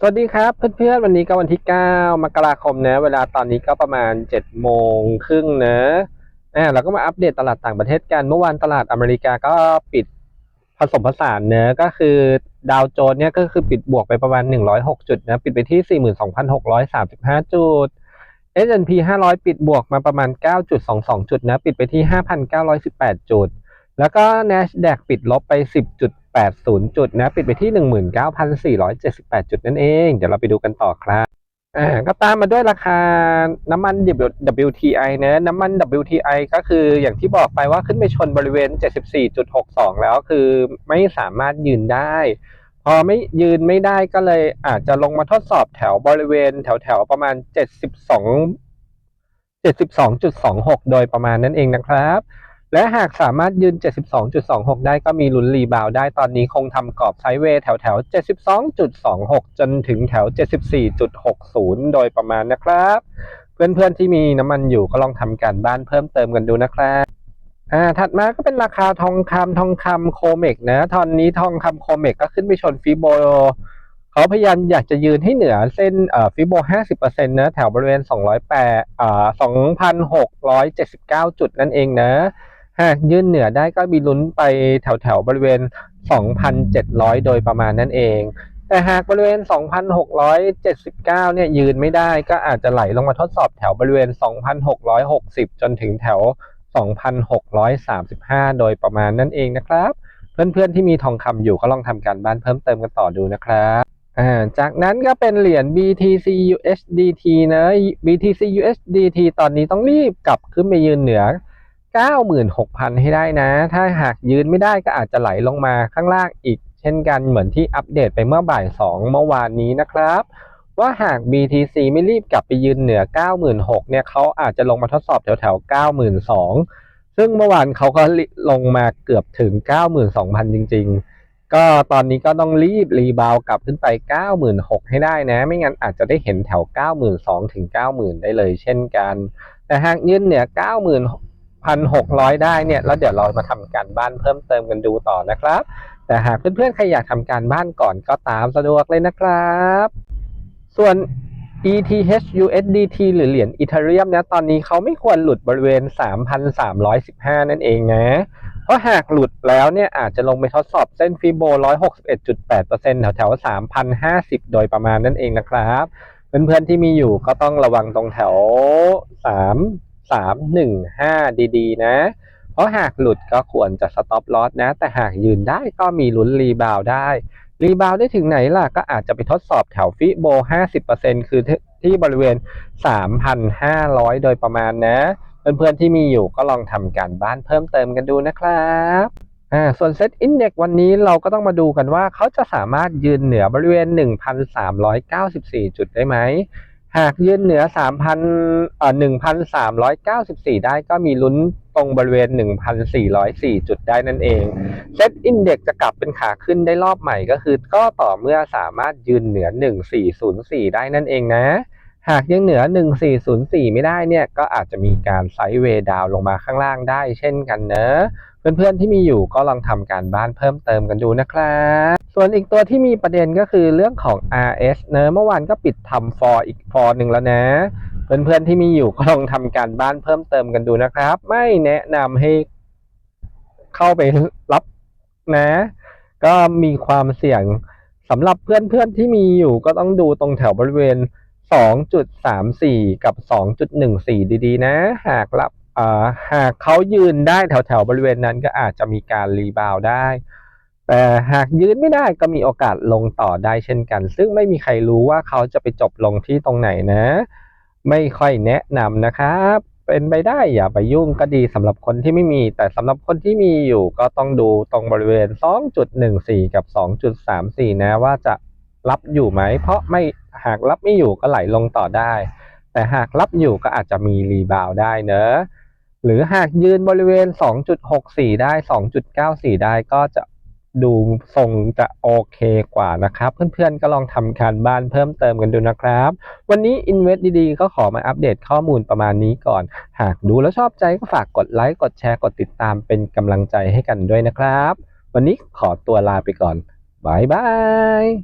สวัสดีครับเพื่อนๆวันนี้ก็วันที่ 9 มกราคมนะ เวลาตอนนี้ก็ประมาณ7โมงครึ่งนะอ่าเราก็มาอัปเดตตลาดต่างประเทศกัน เมื่อวานตลาดอเมริกาก็ปิดผสมผสานเนะก็คือดาวโจนส์เนี่ยก็คือปิดบวกไปประมาณ 106 จุดนะปิดไปที่ 42,635 จุด S&P 500 ปิดบวกมาประมาณ 9.22 จุดนะปิดไปที่ 5,918 จุด แล้วก็ NASDAQ ปิดลบไป 10.8 10.80 จุดนะ ปิดไปที่ 19,478 จุดนั่นเอง เดี๋ยวเราไปดูกันต่อครับอ่าก็ตามมาด้วยราคาน้ำมัน WTI นะ น้ำมัน WTI ก็คืออย่างที่บอกไปว่าขึ้นไปชนบริเวณ 74.62 แล้วคือไม่สามารถยืนได้ พอไม่ยืนไม่ได้ก็เลยอาจจะลงมาทดสอบแถวบริเวณแถวแถวประมาณ 72 72.26 โดยประมาณนั้นเองนะครับ และหากสามารถยืน 72.26 ได้ก็มีลุ้นรีบาวได้ตอนนี้คงทำกรอบไซเวย์แถวแถว 72.26 จนถึงแถว 74.60 โดยประมาณนะครับ เพื่อนๆที่มีน้ำมันอยู่ก็ลองทำการบ้านเพิ่มเติมกันดูนะครับอ่าถัดมาก็เป็นราคาทองคำทองคำโคเมกนะตอนนี้ทองคำโคเมกก็ขึ้นไปชนฟิโบเขาพยายามอยากจะยืนให้เหนือเส้นเอ่อฟิโบ50%นะแถวบริเวณ208อ่า2,679 จุดนั่นเองนะ หากยืนเหนือได้ก็มีลุ้นไปแถวแถวบริเวณ 2,700 โดยประมาณนั่นเอง แต่หากบริเวณ 2,679 เนี่ยยืนไม่ได้ก็อาจจะไหลลงมาทดสอบแถวบริเวณ 2,660 จนถึงแถว 2,635 โดยประมาณนั่นเองนะครับ เพื่อนๆที่มีทองคำอยู่ก็ลองทำการบ้านเพิ่มเติมกันต่อดูนะครับจากนั้นก็เป็นเหรียญ BTC USDT นะ BTC USDT ตอนนี้ต้องรีบกลับขึ้นไปยืนเหนือ 96,000 ให้ได้นะ ถ้าหากยืนไม่ได้ก็อาจจะไหลลงมาข้างล่างอีก เช่นกันเหมือนที่อัปเดตไปเมื่อบ่าย 2 เมื่อวานนี้นะครับ ว่าหาก BTC ไม่รีบกลับไปยืนเหนือ 96,000เนี่ยเขาอาจจะลงมาทดสอบแถวแถวๆ92,000 ซึ่งเมื่อวานเขาก็ลงมาเกือบถึง 92,000 จริง ๆ ก็ตอนนี้ก็ต้องรีบรีบาวกลับขึ้นไป 96,000 ให้ได้นะ ไม่งั้นอาจจะได้เห็นแถว 92,000 ถึง 90,000 ได้เลยเช่นกัน แต่หากยืนเหนือ 90,000 1,600 ได้เนี่ยแล้วเดี๋ยวเรามาทำการบ้านเพิ่มเติมกันดูต่อนะครับ แต่หากเพื่อนๆใครอยากทำการบ้านก่อนก็ตามสะดวกเลยนะครับ ส่วน ETH USDT หรือเหรียญอีเทเรียมนะตอนนี้เขาไม่ควรหลุดบริเวณ 3,315 นั่นเองนะ เพราะหากหลุดแล้วเนี่ยอาจจะลงไปทดสอบเส้นฟิโบ 161.8%แถวแถว3,050 โดยประมาณนั่นเองนะครับ เพื่อนๆที่มีอยู่ก็ต้องระวังตรงแถว 3 3 1 5 ดีๆ นะ เพราะหากหลุดก็ควรจะสต็อปลอสนะ แต่หากยืนได้ก็มีลุ้นรีบาวได้รีบาวได้ถึงไหนล่ะ ก็อาจจะไปทดสอบแถวฟิโบ 50%คือที่บริเวณ 3,500 โดยประมาณนะ เพื่อนๆที่มีอยู่ก็ลองทำการบ้านเพิ่มเติมกันดูนะครับอ่าส่วนเซตอินเด็กวันนี้เราก็ต้องมาดูกันว่าเขาจะสามารถยืนเหนือบริเวณ 1,394 จุดได้ไหม หากยืนเหนือ 3,000เอ่อ1,394 ได้ก็มีลุ้นตรงบริเวณ 1,404 จุดได้นั่นเองเซตอินเด็กจะกลับเป็นขาขึ้นได้รอบใหม่ก็คือ ก็ต่อเมื่อสามารถยืนเหนือ 1404 ได้นั่นเองนะ หากยังเหนือ 1404 ไม่ได้เนี่ย ก็อาจจะมีการไซด์เวย์ดาวลงมาข้างล่างได้เช่นกันเนอะ เพื่อนๆที่มีอยู่ก็ลองทำการบ้านเพิ่มเติมกันดูนะครับส่วนอีกตัวที่มีประเด็นก็คือเรื่องของ RS เนอะเมื่อวานก็ปิดทำฟอร์อีกฟอร์หนึ่งแล้วนะ เพื่อนๆที่มีอยู่ก็ลองทำการบ้านเพิ่มเติมกันดูนะครับ ไม่แนะนำให้เข้าไปรับนะ ก็มีความเสี่ยงสำหรับเพื่อนๆที่มีอยู่ก็ต้องดูตรงแถวบริเวณ 2.34 กับ 2.14 ดีๆ นะ หากรับ หากเขายืนได้แถวๆบริเวณนั้นก็อาจจะมีการรีบาวได้ แต่หากยืนไม่ได้ก็มีโอกาสลงต่อได้เช่นกัน ซึ่งไม่มีใครรู้ว่าเขาจะไปจบลงที่ตรงไหนนะ ไม่ค่อยแนะนำนะครับ เป็นไปได้อย่าไปยุ่งก็ดีสำหรับคนที่ไม่มี แต่สำหรับคนที่มีอยู่ก็ต้องดูตรงบริเวณ 2.14 กับ 2.34 นะว่าจะรับอยู่ไหม เพราะไม่หากรับไม่อยู่ก็ไหลลงต่อได้ แต่หากรับอยู่ก็อาจจะมีรีบาวได้เนอะ หรือหากยืนบริเวณ 2.64 ได้ 2.94 ได้ก็จะดูทรงจะโอเคกว่านะครับ เพื่อนๆก็ลองทำการบ้านเพิ่มเติมกันดูนะครับ วันนี้ Invest ดีๆ ก็ขอมาอัปเดตข้อมูลประมาณนี้ก่อน หากดูแล้วชอบใจก็ฝากกดไลค์ กดแชร์ กดติดตามเป็นกำลังใจให้กันด้วยนะครับ วันนี้ขอตัวลาไปก่อนบายบาย